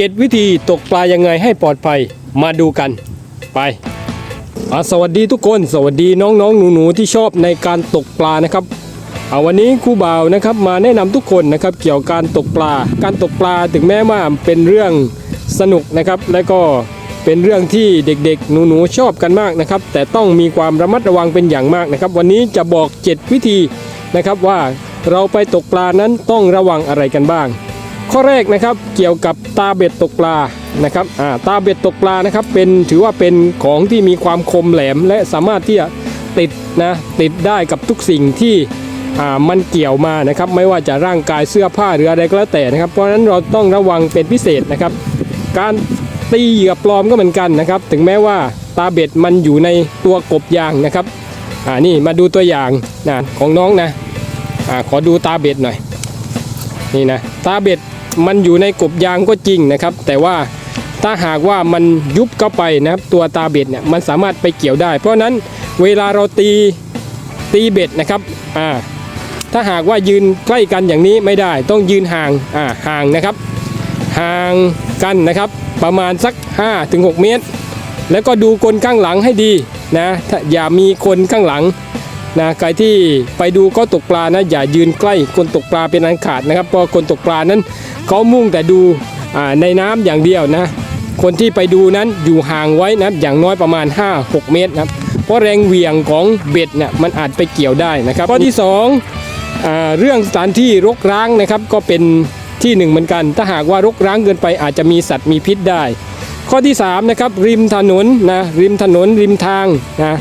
7 วิธีตกปลายังไงให้ปลอดภัยมาดูกันไปสวัสดีทุกคนสวัสดีน้องๆ หนูๆที่ชอบในการตกปลานะครับเอาวันนี้ครูบ่าวนะครับมาแนะนำทุกคนนะครับเกี่ยวกับการตกปลา การตกปลาถึงแม้ว่าเป็นเรื่องสนุกนะครับ และก็เป็นเรื่องที่เด็กๆ หนูๆชอบกันมากนะครับ แต่ต้องมีความระมัดระวังเป็นอย่างมากนะครับ วันนี้จะบอก 7 วิธีนะครับว่าเราไปตกปลานั้นต้องระวังอะไรกันบ้าง ข้อแรกนะครับเกี่ยวกับตาเบ็ดตกปลานะครับตาเบ็ดตกปลานะครับเป็นถือว่าเป็นของที่มีความคมแหลม และสามารถที่จะติดนะติดได้กับทุกสิ่งที่มันเกี่ยวมานะครับ ไม่ว่าจะร่างกายเสื้อผ้าหรืออะไรก็แล้วแต่นะครับ เพราะฉะนั้นเราต้องระวังเป็นพิเศษนะครับ การตีเหยื่อปลอมก็เหมือนกันนะครับ ถึงแม้ว่าตาเบ็ดมันอยู่ในตัวกบยางนะครับอ่านี่มาดูตัวอย่างนะของน้องนะอ่าขอดูตาเบ็ดหน่อยนี่นะตาเบ็ด มันอยู่ในกบยางก็จริงนะครับ แต่ว่าถ้าหากว่ามันยุบเข้าไปนะครับตัวตาเบ็ดเนี่ยมันสามารถไปเกี่ยวได้ เพราะนั้นเวลาเราตีตีเบ็ดนะครับอ่าถ้าหากว่ายืนใกล้กันอย่างนี้ไม่ได้ ต้องยืนห่างอ่าห่างนะครับ ห่างกันนะครับ ประมาณสัก 5-6 เมตร แล้วก็ดูคนข้างหลังให้ดีนะอย่ามีคนข้างหลัง นะใครที่ไปดูก็ตกปลานะอย่ายืนใกล้คนตกปลาเป็นอันขาดนะครับเพราะคนตกปลานั้นเขามุ่งแต่ดูในน้ำอย่างเดียวนะ คนที่ไปดูนั้นอยู่ห่างไว้นะอย่างน้อยประมาณ 5-6 เมตรนะเพราะแรงเหวี่ยงของเบ็ดเนี่ยมันอาจไปเกี่ยวได้นะครับข้อที่สองเรื่องสถานที่รกร้างนะครับก็เป็นที่หนึ่งเหมือนกัน ถ้าหากว่ารกร้างเกินไปอาจจะมีสัตว์มีพิษได้ ข้อที่3นะครับริมถนนนะริมถนนริมทางนะ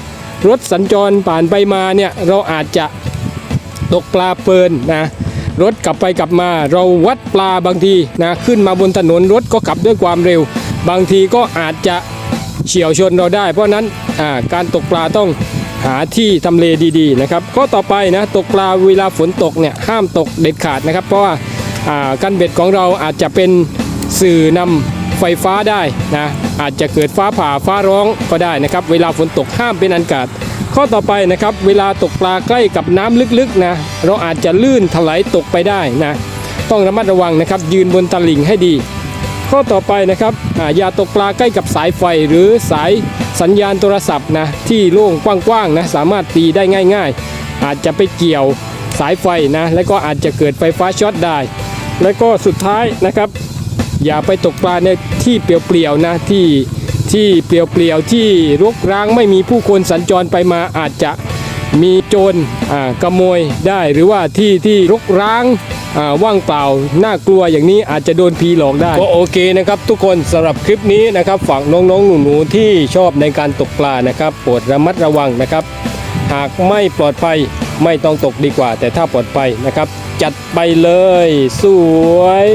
รถสัญจรผ่านไปมาเนี่ยเราอาจจะตกปลาเปินนะรถกลับไปกลับมาเราวัดปลาบางทีนะขึ้นมาบนถนนรถก็ขับด้วยความเร็ว บางทีก็อาจจะเฉียวชนเราได้ เพราะนั้นการตกปลาต้องหาที่ทำเลดีๆนะครับข้อต่อไปนะตกปลาเวลาฝนตกเนี่ยห้ามตกเด็ดขาดนะครับ เพราะว่าอ่าการเบ็ดของเราอาจจะเป็นสื่อนำ ไฟฟ้าได้นะอาจจะเกิดฟ้าผ่าฟ้าร้องก็ได้นะครับ เวลาฝนตกห้ามเป็นอันขาดข้อต่อไปนะครับ เวลาตกปลาใกล้กับน้ำลึกๆนะเราอาจจะลื่นถลายตกไปได้นะต้องระมัดระวังนะครับ ยืนบนตลิ่งให้ดี ข้อต่อไปนะครับอ่าอย่าตกปลาใกล้กับสายไฟหรือสายสัญญาณโทรศัพท์นะที่โล่งกว้างๆนะสามารถตีได้ง่าย ๆ อาจจะไปเกี่ยวสายไฟนะและก็อาจจะเกิดไฟฟ้าช็อตได้ และก็สุดท้ายนะครับ อย่าไปตกปลาในที่เปลี่ยวๆนะที่ที่เปลี่ยวๆที่รกร้างไม่มีผู้คนสัญจรไปมาอาจจะมีโจรอ่าขโมยได้หรือว่าที่ที่รกร้างว่างเปล่าน่ากลัวอย่างนี้อาจจะโดนผีหลอกได้ ก็โอเคนะครับ ทุกคนสำหรับคลิปนี้นะครับฝากน้องๆหนูๆที่ชอบในการตกปลานะครับโปรดระมัดระวังนะครับ หากไม่ปลอดภัยไม่ต้องตกดีกว่า แต่ถ้าปลอดภัยนะครับ จัดไปเลย สวย